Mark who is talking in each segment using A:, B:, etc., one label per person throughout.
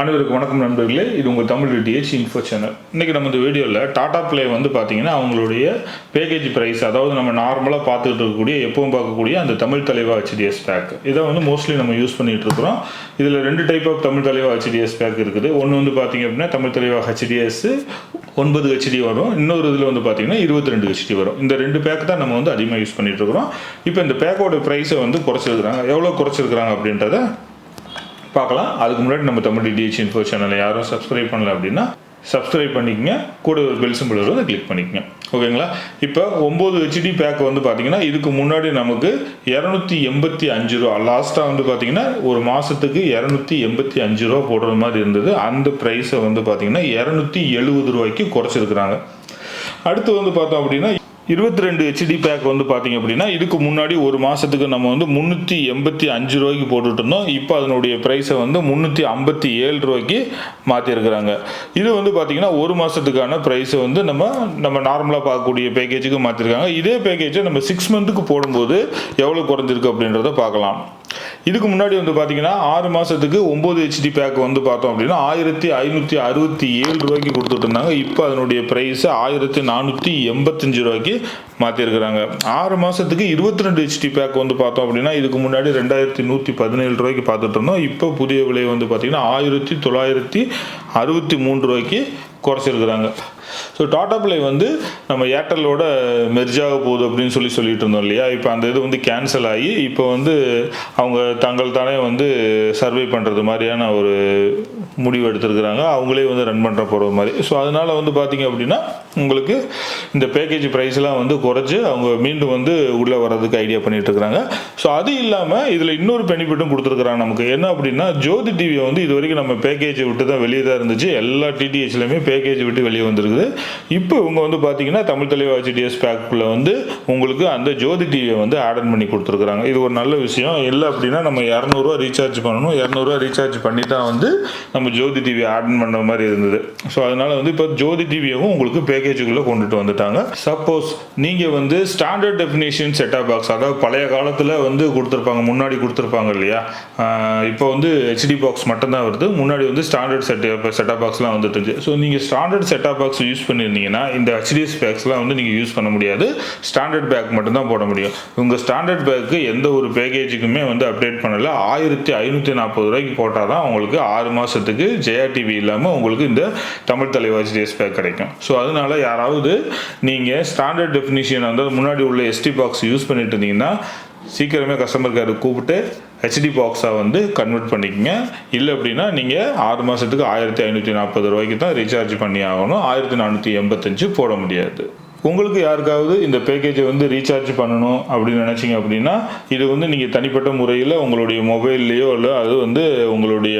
A: அனைவருக்கு வணக்கம் நண்பர்களே. இது உங்கள் தமிழ் டிஹெச் இன்ஃபோ சேனல். இன்றைக்கி நம்ம இந்த வீடியோவில் டாடா ப்ளே வந்து பார்த்தீங்கன்னா அவங்களுடைய பேக்கேஜ் ப்ரைஸ் அதாவது நம்ம நார்மலாக பார்த்துக்கிட்டு இருக்கக்கூடிய எப்பவும் பார்க்கக்கூடிய அந்த தமிழ் தலைவா ஹெச்டிஎஸ் பேக் இதை வந்து மோஸ்ட்லி நம்ம யூஸ் பண்ணிகிட்டு இருக்கிறோம். இதில் ரெண்டு டைப் ஆஃப் தமிழ் தலைவா ஹெச்டிஎஸ் பேக் இருக்குது. ஒன்று வந்து பார்த்தீங்க அப்படின்னா தமிழ் தலைவா ஹெச்டிஎஸ் ஒன்பது ஹெச்டி வரும். இன்னொரு இதில் வந்து பார்த்தீங்கன்னா இருபத்தி ரெண்டு ஹெச்டி வரும். இந்த ரெண்டு பேக் தான் நம்ம வந்து அதிகமாக யூஸ் பண்ணிகிட்டு இருக்கிறோம். இப்போ இந்த பேக்கோட ப்ரைஸை வந்து குறைச்சிருக்கிறாங்க. எவ்வளோ குறைச்சிருக்கிறாங்க அப்படின்றத பார்க்கலாம். அதுக்கு முன்னாடி நம்ம தமிழ் டிடிஹெச் இன்ஃபோ சேனலை யாரும் சப்ஸ்கிரைப் பண்ணல அப்படின்னா சப்ஸ்கிரைப் பண்ணிக்கங்க. கூட ஒரு பெல் சிம்பிள் வரும் அதை கிளிக் பண்ணிக்கங்க. ஓகேங்களா இப்போ ஒம்பது ஹெச்டி பேக் வந்து பார்த்தீங்கன்னா இதுக்கு முன்னாடி நமக்கு இரநூத்தி எண்பத்தி அஞ்சு ரூபா லாஸ்ட்டாக வந்து பார்த்தீங்கன்னா ஒரு மாதத்துக்கு இரநூத்தி எண்பத்தி அஞ்சு ரூபா போடுற மாதிரி இருந்தது. அந்த ப்ரைஸை வந்து பார்த்தீங்கன்னா இரநூத்தி எழுபது ரூபாய்க்கு குறைச்சிருக்கிறாங்க. அடுத்து வந்து பார்த்தோம் அப்படின்னா இருபத்தி ரெண்டு ஹெச்டி பேக் வந்து பார்த்தீங்க அப்படின்னா இதுக்கு முன்னாடி ஒரு மாதத்துக்கு நம்ம வந்து முந்நூற்றி எண்பத்தி அஞ்சு ரூபாய்க்கு போட்டுட்டு இருந்தோம் இப்போ அதனுடைய ப்ரைஸை வந்து முந்நூற்றி ஐம்பத்தி ஏழு ரூபாய்க்கு மாற்றிருக்கிறாங்க இது வந்து பார்த்திங்கன்னா ஒரு மாதத்துக்கான ப்ரைஸை வந்து நம்ம நம்ம நார்மலாக பார்க்கக்கூடிய பேக்கேஜுக்கு மாற்றிருக்காங்க இதே பேக்கேஜை நம்ம சிக்ஸ் மந்த்துக்கு போடும்போது எவ்வளோ குறைஞ்சிருக்கு அப்படின்றத பார்க்கலாம். இதுக்கு முன்னாடி வந்து பார்த்தீங்கன்னா ஆறு மாதத்துக்கு ஒம்பது ஹெச்டி பேக் வந்து பார்த்தோம் அப்படின்னா ஆயிரத்தி ஐநூற்றி அறுபத்தி ஏழு ரூபாய்க்கு கொடுத்துட்டு இருந்தாங்க இப்போ அதனுடைய ப்ரைஸை ஆயிரத்தி நானூற்றி எண்பத்தஞ்சு ரூபாய்க்கு மாற்றிருக்கிறாங்க ஆறு மாதத்துக்கு இருபத்தி ரெண்டு ஹெச்டி பேக் வந்து பார்த்தோம் அப்படின்னா இதுக்கு முன்னாடி ரெண்டாயிரத்தி நூற்றி பதினேழு ரூபாய்க்கு பார்த்துட்டு இருந்தோம் இப்போ புதிய விலை வந்து பார்த்தீங்கன்னா ஆயிரத்தி தொள்ளாயிரத்தி அறுபத்தி மூணு ரூபாய்க்கு குறைச்சிருக்கிறாங்க. ஸோ டாடா பிளே வந்து நம்ம ஏர்டெல்லோட மெர்ஜாக போகுது அப்படின்னு சொல்லி சொல்லிட்டு இருந்தோம் இல்லையா? இப்போ அந்த இது வந்து கேன்சல் ஆகி இப்போ வந்து அவங்க தங்கள் தானே வந்து சர்வே பண்ணுறது மாதிரியான ஒரு முடிவு எடுத்திருக்கிறாங்க. அவங்களே வந்து ரன் பண்ணுற போகிற மாதிரி. ஸோ அதனால் வந்து பார்த்தீங்க அப்படின்னா உங்களுக்கு இந்த பேக்கேஜ் ப்ரைஸ்லாம் வந்து குறைச்சி அவங்க மீண்டும் வந்து உள்ளே வர்றதுக்கு ஐடியா பண்ணிகிட்டு இருக்கிறாங்க ஸோ அது இல்லாமல் இதில் இன்னொரு பெனிஃபிட்டும் கொடுத்துருக்குறாங்க நமக்கு. என்ன அப்படின்னா ஜோதி டிவியை வந்து இது வரைக்கும் நம்ம பேக்கேஜை விட்டு தான் வெளியே தான் இருந்துச்சு எல்லா டிடிஹெச்லையுமே பேக்கேஜ் விட்டு வெளியே வந்திருக்குது. இப்போ இவங்க வந்து பார்த்தீங்கன்னா தமிழ் தலைவர் ஜிடிஎஸ் பேக்குள்ள வந்து உங்களுக்கு அந்த ஜோதி டிவியை வந்து ஆட் பண்ணி கொடுத்துருக்குறாங்க. இது ஒரு நல்ல விஷயம். இல்லை அப்படின்னா நம்ம இரநூறுவா ரீசார்ஜ் பண்ணணும். இரநூறுவா ரீசார்ஜ் பண்ணி தான் வந்து நம்ம ஜோதி டிவி ஆட் பண்ண மாதிரி இருந்தது. ஸோ அதனால வந்து இப்போ ஜோதி டிவியவும் உங்களுக்கு பேக்கேஜுக்குள்ளே கொண்டுட்டு வந்துட்டாங்க. சப்போஸ் நீங்கள் வந்து ஸ்டாண்டர்ட் டெஃபினேஷன் செட்டாப் பாக்ஸ் அதாவது பழைய காலத்தில் வந்து கொடுத்துருப்பாங்க முன்னாடி கொடுத்துருப்பாங்க இல்லையா? இப்போ வந்து ஹெச்டி பாக்ஸ் மட்டும்தான் வருது. முன்னாடி வந்து ஸ்டாண்டர்ட் செட் செட்டாப் பாக்ஸ்லாம் வந்துட்டு இருந்துச்சு. ஸோ நீங்கள் ஸ்டாண்டர்ட் செட்டாப் பாக்ஸ் யூஸ் பண்ணியிருந்தீங்கன்னா இந்த ஹெச்டிஎஸ் பேக்ஸ்லாம் வந்து நீங்கள் யூஸ் பண்ண முடியாது. ஸ்டாண்டர்ட் பேக் மட்டும்தான் போட முடியும். உங்கள் ஸ்டாண்டர்ட் பேக்கு எந்த ஒரு பேக்கேஜுக்குமே வந்து அப்டேட் பண்ணலை. ஆயிரத்தி ஐநூற்றி நாற்பது ரூபாய்க்கு போட்டால் தான் உங்களுக்கு ஆறு மாதத்துக்கு ஜெயா டிவி இல்லாமல் உங்களுக்கு இந்த தமிழ் தலைவர் ஹெச்டிஎஸ் பேக் கிடைக்கும். ஸோ அதனால யாராவது நீங்கள் ஸ்டாண்டர்ட் டெஃபினிஷன் வந்து முன்னாடி உள்ள எஸ்டி பாக்ஸ் யூஸ் பண்ணிட்டு இருந்தீங்கன்னா சீக்கிரமே கஸ்டமர் கேர் கூப்பிட்டு ஹெச்டி பாக்ஸாக வந்து கன்வெர்ட் பண்ணிக்கங்க. இல்லை அப்படின்னா நீங்கள் ஆறு மாதத்துக்கு ஆயிரத்தி ஐநூற்றி நாற்பது ரூபாய்க்கு தான் ரீசார்ஜ் பண்ணி ஆகணும். ஆயிரத்தி நானூற்றி எண்பத்தஞ்சு போட முடியாது. உங்களுக்கு யாருக்காவது இந்த பேக்கேஜை வந்து ரீசார்ஜ் பண்ணணும் அப்படின்னு நினச்சிங்க அப்படின்னா இது வந்து நீங்கள் தனிப்பட்ட முறையில் உங்களுடைய மொபைல்லையோ இல்லை அது வந்து உங்களுடைய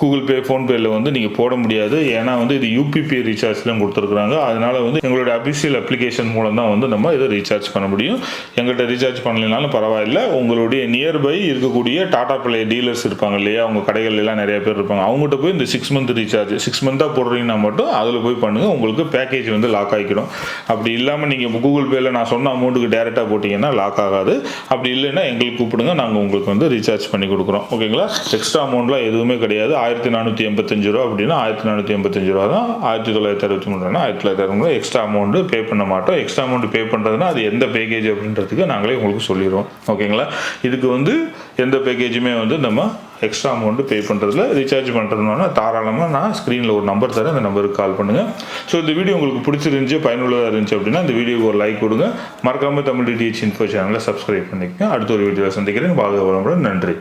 A: கூகுள் பே ஃபோன்பேயில் வந்து நீங்கள் போட முடியாது. ஏன்னா வந்து இது யூபிபி ரீசார்ஜ்லாம் கொடுத்துருக்குறாங்க. அதனால் வந்து எங்களுடைய அபிஷியல் அப்ளிகேஷன் மூலம் தான் வந்து நம்ம இதை ரீசார்ஜ் பண்ண முடியும். எங்கள்கிட்ட ரீசார்ஜ் பண்ணலைனாலும் பரவாயில்ல. உங்களுடைய நியர்பை இருக்கக்கூடிய டாடா பிளே டீலர்ஸ் இருப்பாங்க இல்லையா? அவங்க கடைகள்லாம் நிறைய பேர் இருப்பாங்க. அவங்ககிட்ட போய் இந்த சிக்ஸ் மந்த் ரீசார்ஜ் சிக்ஸ் மந்த்தாக போடுறீங்கன்னா மட்டும் அதில் போய் பண்ணுங்கள் உங்களுக்கு பேக்கேஜ் வந்து லாக் ஆகிக்கிடும் அப்படி இல்லாமல் நீங்கள் கூகுள் பேயில் நான் சொன்ன அமௌண்ட்டுக்கு டேரெக்டாக போட்டிங்கன்னா லாக் ஆகாது. அப்படி இல்லைன்னா எங்களுக்கு கூப்பிடுங்க நாங்கள் உங்களுக்கு வந்து ரீசார்ஜ் பண்ணி கொடுக்குறோம். ஓகேங்களா எக்ஸ்ட்ரா அமௌண்ட்லாம் எதுவுமே கிடையாது. ஆயிரத்தி நானூற்றி எண்பத்தஞ்சு ரூபா அப்படின்னா ஆயிரத்தி நானூற்றி எண்பத்தஞ்சு ரூபா தான். ஆயிரத்தி தொள்ளாயிரத்தி அறுபத்தி மூணுனா ஆயிரத்தி தொள்ளாயிரத்தி அறுபது எக்ஸ்ட்ரா அமௌண்ட் பே பண்ண மாட்டோம். எக்ஸ்ட்ரா அமௌண்ட் பே பண்ணுறதுனா அது எந்த பேக்கேஜ் அப்படின்றதுக்கு நாங்களே உங்களுக்கு சொல்லிடுவோம். ஓகேங்களா இதுக்கு வந்து எந்த பேக்கேஜுமே வந்து நம்ம எக்ஸ்ட்ரா அமௌண்ட்டு பே பண்ணுறதுல ரீசார்ஜ் பண்ணுறதுனால தாராளமாக நான் ஸ்க்ரீனில் ஒரு நம்பர் தரேன் அந்த நம்பருக்கு கால் பண்ணுங்கள் ஸோ இந்த வீடியோ உங்களுக்கு பிடிச்சிருந்துச்சி பயனுள்ளதாக இருந்துச்சு அப்படின்னா இந்த வீடியோக்கு ஒரு லைக் கொடுங்க. மறக்காமல் தமிழ் டிடிஹெச் இன்ஃபோ சேனலை சப்ஸ்கிரைப் பண்ணிக்கங்க. அடுத்த ஒரு வீடியோவில் சந்திக்கிறேன். வாழ்க வளமுடன். நன்றி.